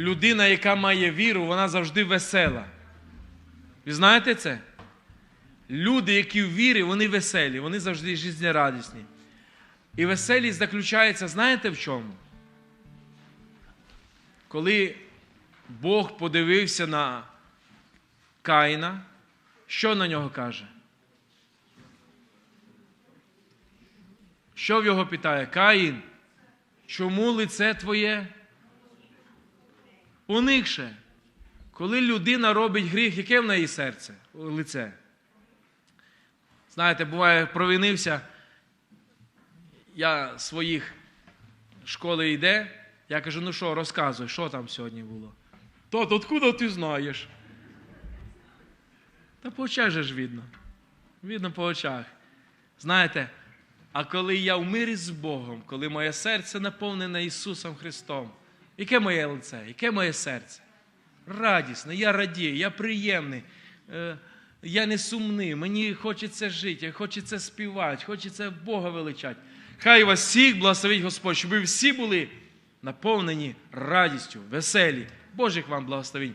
людина, яка має віру, вона завжди весела. Ви знаєте це? Люди, які в вірі, вони веселі, вони завжди життєрадісні. І веселість заключається, знаєте в чому? Коли Бог подивився на Каїна, що на нього каже? Що в його питає? Каїн, чому лице твоє уникше? Коли людина робить гріх, яке в неї серце, лице? Знаєте, буває, провинився, я своїх школи йде, я кажу, ну що, розказуй, що там сьогодні було? Тот, откуда ти знаєш? Та по очах же ж видно. Видно по очах. Знаєте, а коли я в мирі з Богом, коли моє серце наповнене Ісусом Христом, яке моє лице, яке моє серце? Радісне, я радію, я приємний, е, я не сумний, мені хочеться жити, хочеться співати, хочеться Бога величати. Хай вас всіх благословить Господь, щоб ви всі були наповнені радістю, веселі. Божих вам благословень.